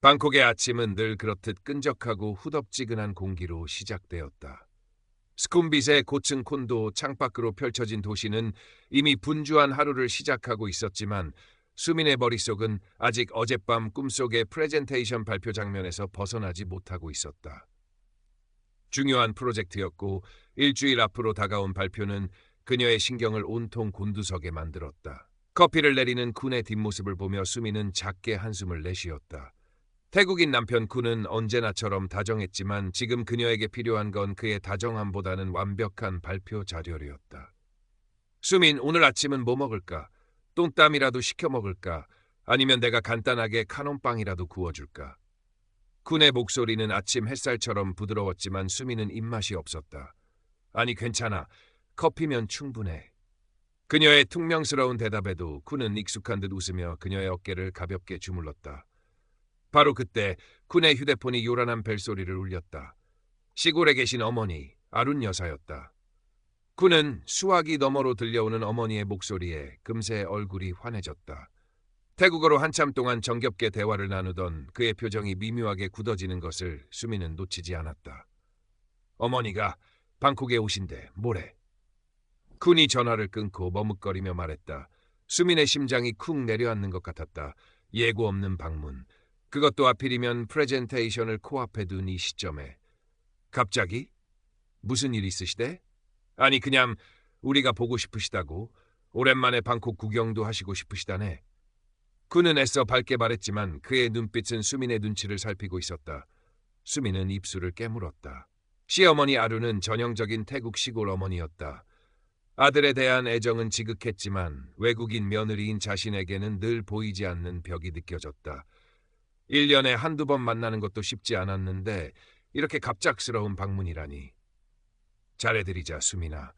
방콕의 아침은 늘 그렇듯 끈적하고 후덥지근한 공기로 시작되었다. 스쿰빗의 고층 콘도 창밖으로 펼쳐진 도시는 이미 분주한 하루를 시작하고 있었지만 수민의 머릿속은 아직 어젯밤 꿈속의 프레젠테이션 발표 장면에서 벗어나지 못하고 있었다. 중요한 프로젝트였고 일주일 앞으로 다가온 발표는 그녀의 신경을 온통 곤두서게 만들었다. 커피를 내리는 쿤의 뒷모습을 보며 수미는 작게 한숨을 내쉬었다. 태국인 남편 쿤은 언제나처럼 다정했지만 지금 그녀에게 필요한 건 그의 다정함보다는 완벽한 발표 자료였다. 수민, 오늘 아침은 뭐 먹을까? 똥땀이라도 시켜 먹을까? 아니면 내가 간단하게 카논빵이라도 구워줄까? 쿤의 목소리는 아침 햇살처럼 부드러웠지만 수미는 입맛이 없었다. 아니 괜찮아. 커피면 충분해. 그녀의 퉁명스러운 대답에도 쿤은 익숙한 듯 웃으며 그녀의 어깨를 가볍게 주물렀다. 바로 그때 쿤의 휴대폰이 요란한 벨소리를 울렸다. 시골에 계신 어머니, 아룬 여사였다. 쿤은 수화기 너머로 들려오는 어머니의 목소리에 금세 얼굴이 환해졌다. 태국어로 한참 동안 정겹게 대화를 나누던 그의 표정이 미묘하게 굳어지는 것을 수미는 놓치지 않았다. 어머니가 방콕에 오신대 모레. 쿤이 전화를 끊고 머뭇거리며 말했다. 수민의 심장이 쿵 내려앉는 것 같았다. 예고 없는 방문. 그것도 하필이면 프레젠테이션을 코앞에 둔 이 시점에. 갑자기? 무슨 일 있으시대? 아니 그냥 우리가 보고 싶으시다고. 오랜만에 방콕 구경도 하시고 싶으시다네. 그는 애써 밝게 말했지만 그의 눈빛은 수민의 눈치를 살피고 있었다. 수민은 입술을 깨물었다. 시어머니 아루는 전형적인 태국 시골 어머니였다. 아들에 대한 애정은 지극했지만 외국인 며느리인 자신에게는 늘 보이지 않는 벽이 느껴졌다. 1년에 한두 번 만나는 것도 쉽지 않았는데 이렇게 갑작스러운 방문이라니. 잘해드리자 수민아.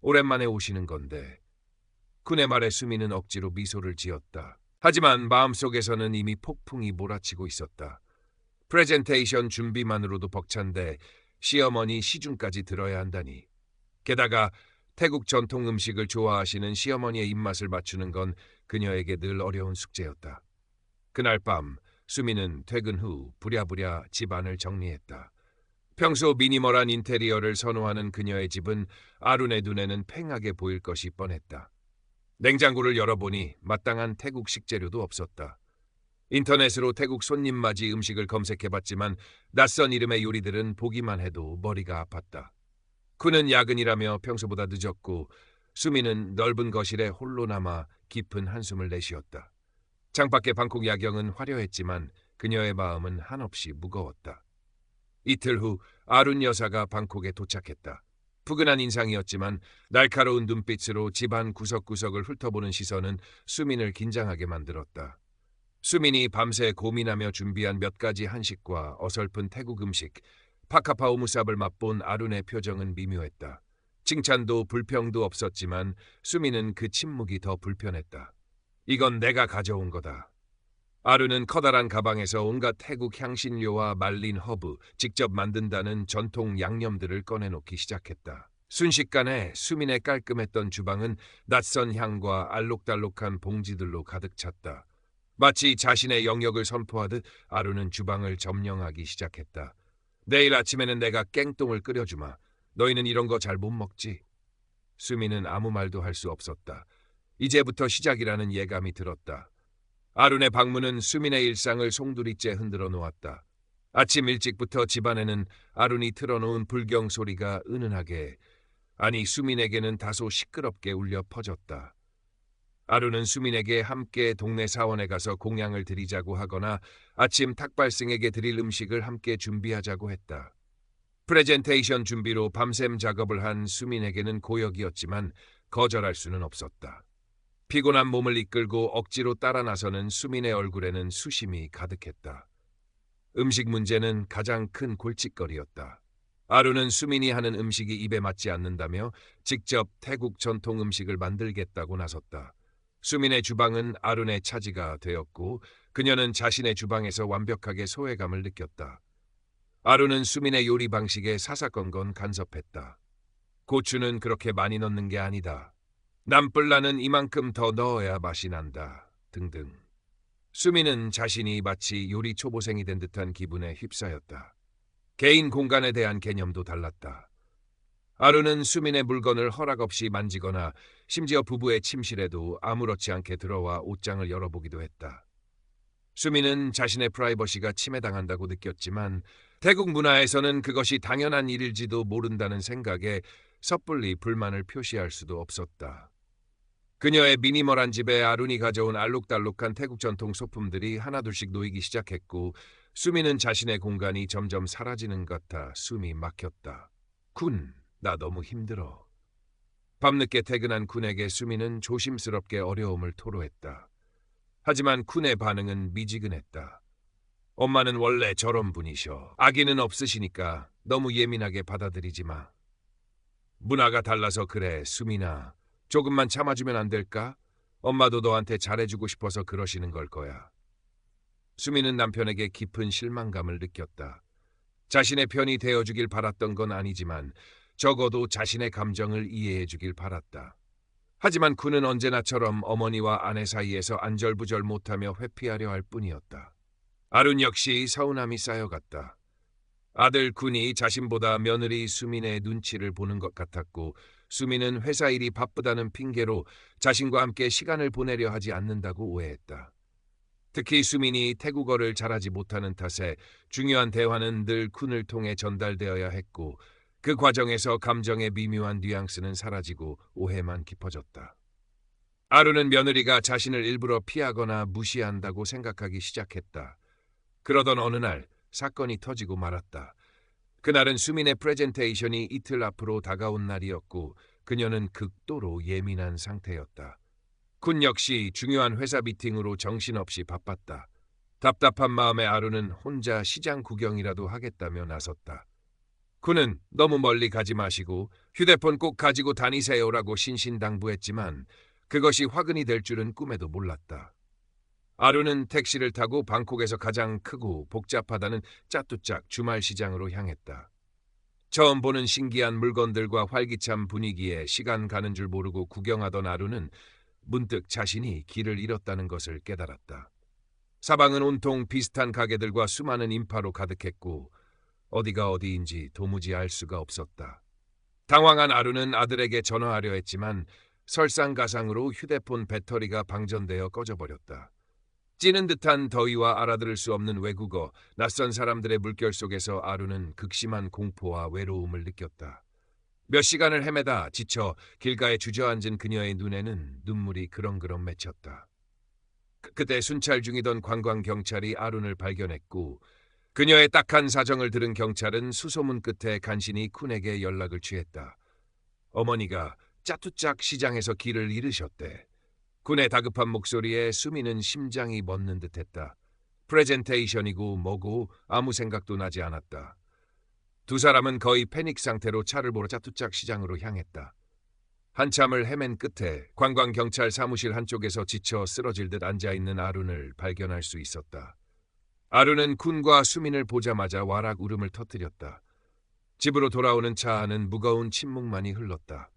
오랜만에 오시는 건데. 군의 말에 수민은 억지로 미소를 지었다. 하지만 마음속에서는 이미 폭풍이 몰아치고 있었다. 프레젠테이션 준비만으로도 벅찬데 시어머니 시중까지 들어야 한다니. 게다가 태국 전통 음식을 좋아하시는 시어머니의 입맛을 맞추는 건 그녀에게 늘 어려운 숙제였다. 그날 밤 수미는 퇴근 후 부랴부랴 집안을 정리했다. 평소 미니멀한 인테리어를 선호하는 그녀의 집은 아룬의 눈에는 팽하게 보일 것이 뻔했다. 냉장고를 열어보니 마땅한 태국 식재료도 없었다. 인터넷으로 태국 손님 맞이 음식을 검색해봤지만 낯선 이름의 요리들은 보기만 해도 머리가 아팠다. 그는 야근이라며 평소보다 늦었고 수미는 넓은 거실에 홀로 남아 깊은 한숨을 내쉬었다. 창밖의 방콕 야경은 화려했지만 그녀의 마음은 한없이 무거웠다. 이틀 후 아룬 여사가 방콕에 도착했다. 푸근한 인상이었지만 날카로운 눈빛으로 집안 구석구석을 훑어보는 시선은 수민을 긴장하게 만들었다. 수민이 밤새 고민하며 준비한 몇 가지 한식과 어설픈 태국 음식, 파카파오 무삽을 맛본 아룬의 표정은 미묘했다. 칭찬도 불평도 없었지만 수민은 그 침묵이 더 불편했다. 이건 내가 가져온 거다. 아루는 커다란 가방에서 온갖 태국 향신료와 말린 허브, 직접 만든다는 전통 양념들을 꺼내놓기 시작했다. 순식간에 수민의 깔끔했던 주방은 낯선 향과 알록달록한 봉지들로 가득 찼다. 마치 자신의 영역을 선포하듯 아루는 주방을 점령하기 시작했다. 내일 아침에는 내가 깽똥을 끓여주마. 너희는 이런 거 잘 못 먹지? 수민은 아무 말도 할 수 없었다. 이제부터 시작이라는 예감이 들었다. 아룬의 방문은 수민의 일상을 송두리째 흔들어 놓았다. 아침 일찍부터 집안에는 아룬이 틀어놓은 불경 소리가 은은하게, 아니 수민에게는 다소 시끄럽게 울려 퍼졌다. 아룬은 수민에게 함께 동네 사원에 가서 공양을 드리자고 하거나 아침 탁발승에게 드릴 음식을 함께 준비하자고 했다. 프레젠테이션 준비로 밤샘 작업을 한 수민에게는 고역이었지만 거절할 수는 없었다. 피곤한 몸을 이끌고 억지로 따라 나서는 수민의 얼굴에는 수심이 가득했다. 음식 문제는 가장 큰 골칫거리였다. 아루는 수민이 하는 음식이 입에 맞지 않는다며 직접 태국 전통 음식을 만들겠다고 나섰다. 수민의 주방은 아룬의 차지가 되었고 그녀는 자신의 주방에서 완벽하게 소외감을 느꼈다. 아룬은 수민의 요리 방식에 사사건건 간섭했다. 고추는 그렇게 많이 넣는 게 아니다. 남불나는 이만큼 더 넣어야 맛이 난다. 등등. 수미는 자신이 마치 요리 초보생이 된 듯한 기분에 휩싸였다. 개인 공간에 대한 개념도 달랐다. 아루는 수민의 물건을 허락 없이 만지거나 심지어 부부의 침실에도 아무렇지 않게 들어와 옷장을 열어보기도 했다. 수민은 자신의 프라이버시가 침해당한다고 느꼈지만 태국 문화에서는 그것이 당연한 일일지도 모른다는 생각에 섣불리 불만을 표시할 수도 없었다. 그녀의 미니멀한 집에 아룬이 가져온 알록달록한 태국 전통 소품들이 하나둘씩 놓이기 시작했고 수미는 자신의 공간이 점점 사라지는 것 같아 숨이 막혔다. 군, 나 너무 힘들어. 밤늦게 퇴근한 쿤에게 수미는 조심스럽게 어려움을 토로했다. 하지만 쿤의 반응은 미지근했다. 엄마는 원래 저런 분이셔. 아기는 없으시니까 너무 예민하게 받아들이지 마. 문화가 달라서 그래, 수미나. 조금만 참아주면 안 될까? 엄마도 너한테 잘해주고 싶어서 그러시는 걸 거야. 수미는 남편에게 깊은 실망감을 느꼈다. 자신의 편이 되어주길 바랐던 건 아니지만 적어도 자신의 감정을 이해해주길 바랐다. 하지만 그는 언제나처럼 어머니와 아내 사이에서 안절부절 못하며 회피하려 할 뿐이었다. 아룬 역시 서운함이 쌓여갔다. 아들 군이 자신보다 며느리 수민의 눈치를 보는 것 같았고 수민은 회사 일이 바쁘다는 핑계로 자신과 함께 시간을 보내려 하지 않는다고 오해했다. 특히 수민이 태국어를 잘하지 못하는 탓에 중요한 대화는 늘 쿤을 통해 전달되어야 했고 그 과정에서 감정의 미묘한 뉘앙스는 사라지고 오해만 깊어졌다. 아루는 며느리가 자신을 일부러 피하거나 무시한다고 생각하기 시작했다. 그러던 어느 날 사건이 터지고 말았다. 그날은 수민의 프레젠테이션이 이틀 앞으로 다가온 날이었고 그녀는 극도로 예민한 상태였다. 군 역시 중요한 회사 미팅으로 정신없이 바빴다. 답답한 마음에 아루는 혼자 시장 구경이라도 하겠다며 나섰다. 군은 너무 멀리 가지 마시고 휴대폰 꼭 가지고 다니세요라고 신신당부했지만 그것이 화근이 될 줄은 꿈에도 몰랐다. 아루는 택시를 타고 방콕에서 가장 크고 복잡하다는 짜뚜짝 주말 시장으로 향했다. 처음 보는 신기한 물건들과 활기찬 분위기에 시간 가는 줄 모르고 구경하던 아루는 문득 자신이 길을 잃었다는 것을 깨달았다. 사방은 온통 비슷한 가게들과 수많은 인파로 가득했고 어디가 어디인지 도무지 알 수가 없었다. 당황한 아루는 아들에게 전화하려 했지만 설상가상으로 휴대폰 배터리가 방전되어 꺼져버렸다. 찌는 듯한 더위와 알아들을 수 없는 외국어, 낯선 사람들의 물결 속에서 아루는 극심한 공포와 외로움을 느꼈다. 몇 시간을 헤매다 지쳐 길가에 주저앉은 그녀의 눈에는 눈물이 그렁그렁 맺혔다. 그, 그때 순찰 중이던 관광 경찰이 아룬을 발견했고 그녀의 딱한 사정을 들은 경찰은 수소문 끝에 간신히 쿤에게 연락을 취했다. 어머니가 짜투짝 시장에서 길을 잃으셨대. 군의 다급한 목소리에 수미는 심장이 멎는 듯했다. 프레젠테이션이고 뭐고 아무 생각도 나지 않았다. 두 사람은 거의 패닉 상태로 차를 보러 짜투짝 시장으로 향했다. 한참을 헤맨 끝에 관광경찰 사무실 한쪽에서 지쳐 쓰러질 듯 앉아있는 아룬을 발견할 수 있었다. 아룬은 쿤과 수민을 보자마자 와락 울음을 터뜨렸다. 집으로 돌아오는 차 안은 무거운 침묵만이 흘렀다.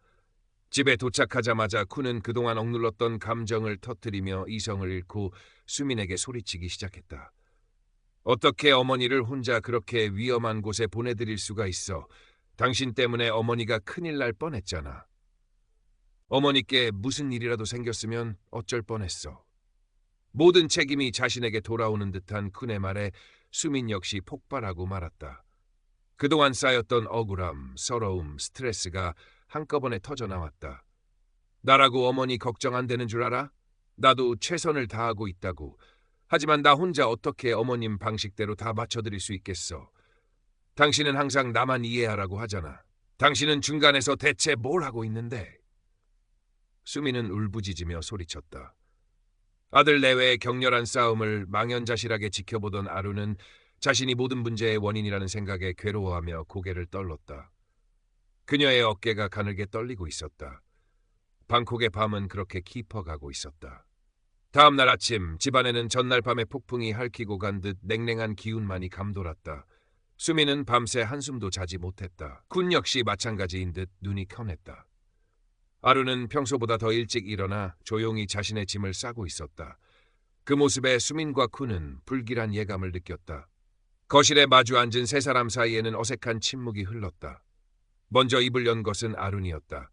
집에 도착하자마자 쿠는 그동안 억눌렀던 감정을 터뜨리며 이성을 잃고 수민에게 소리치기 시작했다. 어떻게 어머니를 혼자 그렇게 위험한 곳에 보내드릴 수가 있어? 당신 때문에 어머니가 큰일 날 뻔했잖아. 어머니께 무슨 일이라도 생겼으면 어쩔 뻔했어. 모든 책임이 자신에게 돌아오는 듯한 쿤의 말에 수민 역시 폭발하고 말았다. 그동안 쌓였던 억울함, 서러움, 스트레스가 한꺼번에 터져 나왔다. 나라고 어머니 걱정 안 되는 줄 알아? 나도 최선을 다하고 있다고. 하지만 나 혼자 어떻게 어머님 방식대로 다 맞춰드릴 수 있겠어. 당신은 항상 나만 이해하라고 하잖아. 당신은 중간에서 대체 뭘 하고 있는데? 수미는 울부짖으며 소리쳤다. 아들 내외의 격렬한 싸움을 망연자실하게 지켜보던 아루는 자신이 모든 문제의 원인이라는 생각에 괴로워하며 고개를 떨렀다. 그녀의 어깨가 가늘게 떨리고 있었다. 방콕의 밤은 그렇게 깊어가고 있었다. 다음 날 아침 집안에는 전날 밤에 폭풍이 핥히고 간 듯 냉랭한 기운만이 감돌았다. 수미는 밤새 한숨도 자지 못했다. 군 역시 마찬가지인 듯 눈이 켜냈다. 아루는 평소보다 더 일찍 일어나 조용히 자신의 짐을 싸고 있었다. 그 모습에 수민과 쿤은 불길한 예감을 느꼈다. 거실에 마주 앉은 세 사람 사이에는 어색한 침묵이 흘렀다. 먼저 입을 연 것은 아룬이었다.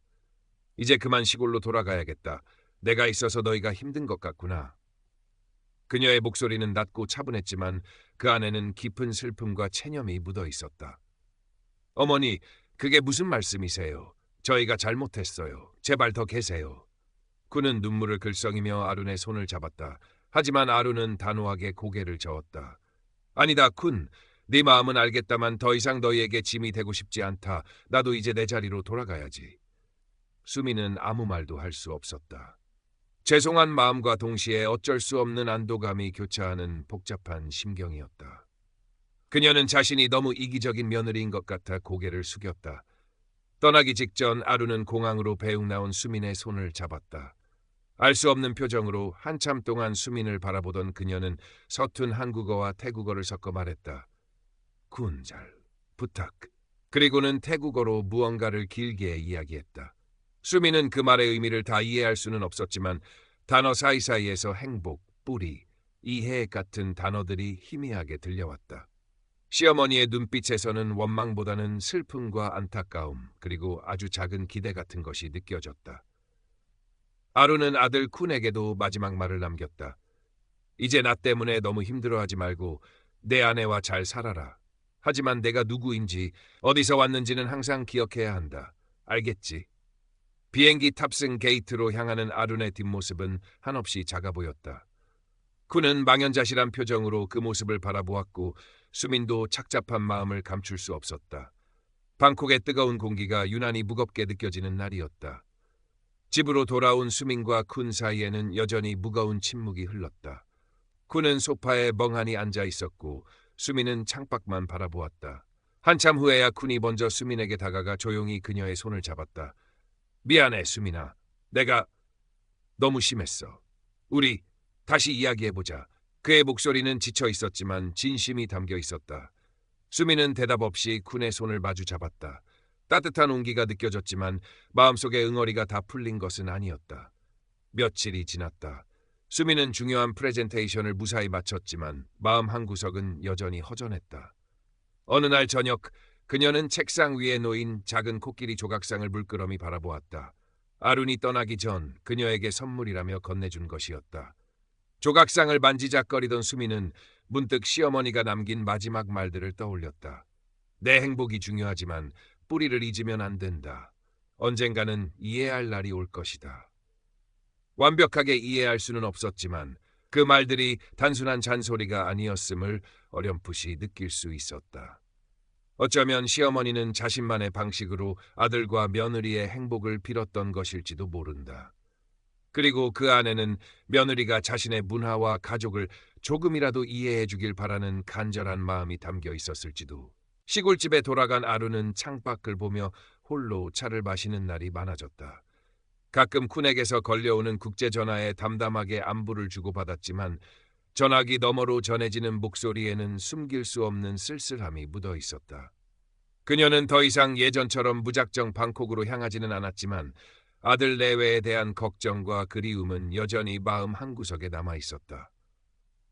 이제 그만 시골로 돌아가야겠다. 내가 있어서 너희가 힘든 것 같구나. 그녀의 목소리는 낮고 차분했지만 그 안에는 깊은 슬픔과 체념이 묻어 있었다. 어머니, 그게 무슨 말씀이세요? 저희가 잘못했어요. 제발 더 계세요. 그는 눈물을 글썽이며 아룬의 손을 잡았다. 하지만 아룬은 단호하게 고개를 저었다. 아니다, 쿤. 네 마음은 알겠다만 더 이상 너희에게 짐이 되고 싶지 않다. 나도 이제 내 자리로 돌아가야지. 수미는 아무 말도 할 수 없었다. 죄송한 마음과 동시에 어쩔 수 없는 안도감이 교차하는 복잡한 심경이었다. 그녀는 자신이 너무 이기적인 며느리인 것 같아 고개를 숙였다. 떠나기 직전 아루는 공항으로 배웅 나온 수민의 손을 잡았다. 알 수 없는 표정으로 한참 동안 수민을 바라보던 그녀는 서툰 한국어와 태국어를 섞어 말했다. 군잘, 부탁. 그리고는 태국어로 무언가를 길게 이야기했다. 수민은 그 말의 의미를 다 이해할 수는 없었지만 단어 사이사이에서 행복, 뿌리, 이해 같은 단어들이 희미하게 들려왔다. 시어머니의 눈빛에서는 원망보다는 슬픔과 안타까움 그리고 아주 작은 기대 같은 것이 느껴졌다. 아루는 아들 쿤에게도 마지막 말을 남겼다. 이제 나 때문에 너무 힘들어하지 말고 내 아내와 잘 살아라. 하지만 내가 누구인지 어디서 왔는지는 항상 기억해야 한다. 알겠지? 비행기 탑승 게이트로 향하는 아룬의 뒷모습은 한없이 작아 보였다. 쿠는 망연자실한 표정으로 그 모습을 바라보았고 수민도 착잡한 마음을 감출 수 없었다. 방콕의 뜨거운 공기가 유난히 무겁게 느껴지는 날이었다. 집으로 돌아온 수민과 쿤 사이에는 여전히 무거운 침묵이 흘렀다. 쿤은 소파에 멍하니 앉아 있었고 수민은 창밖만 바라보았다. 한참 후에야 쿤이 먼저 수민에게 다가가 조용히 그녀의 손을 잡았다. 미안해, 수민아. 내가 너무 심했어. 우리 다시 이야기해보자. 그의 목소리는 지쳐 있었지만 진심이 담겨 있었다. 수민은 대답 없이 쿤의 손을 마주 잡았다. 따뜻한 온기가 느껴졌지만 마음속의 응어리가 다 풀린 것은 아니었다. 며칠이 지났다. 수민은 중요한 프레젠테이션을 무사히 마쳤지만 마음 한구석은 여전히 허전했다. 어느 날 저녁 그녀는 책상 위에 놓인 작은 코끼리 조각상을 물끄러미 바라보았다. 아룬이 떠나기 전 그녀에게 선물이라며 건네준 것이었다. 조각상을 만지작거리던 수미는 문득 시어머니가 남긴 마지막 말들을 떠올렸다. 내 행복이 중요하지만 뿌리를 잊으면 안 된다. 언젠가는 이해할 날이 올 것이다. 완벽하게 이해할 수는 없었지만 그 말들이 단순한 잔소리가 아니었음을 어렴풋이 느낄 수 있었다. 어쩌면 시어머니는 자신만의 방식으로 아들과 며느리의 행복을 빌었던 것일지도 모른다. 그리고 그 안에는 며느리가 자신의 문화와 가족을 조금이라도 이해해 주길 바라는 간절한 마음이 담겨 있었을지도. 시골집에 돌아간 아루는 창밖을 보며 홀로 차를 마시는 날이 많아졌다. 가끔 쿤에게서 걸려오는 국제 전화에 담담하게 안부를 주고받았지만 전화기 너머로 전해지는 목소리에는 숨길 수 없는 쓸쓸함이 묻어 있었다. 그녀는 더 이상 예전처럼 무작정 방콕으로 향하지는 않았지만 아들 내외에 대한 걱정과 그리움은 여전히 마음 한구석에 남아 있었다.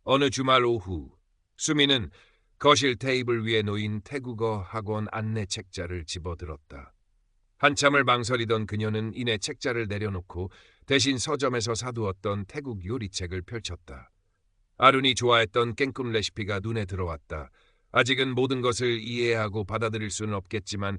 어느 주말 오후 수미는 거실 테이블 위에 놓인 태국어 학원 안내 책자를 집어들었다. 한참을 망설이던 그녀는 이내 책자를 내려놓고 대신 서점에서 사두었던 태국 요리책을 펼쳤다. 아룬이 좋아했던 깽꾼 레시피가 눈에 들어왔다. 아직은 모든 것을 이해하고 받아들일 수는 없겠지만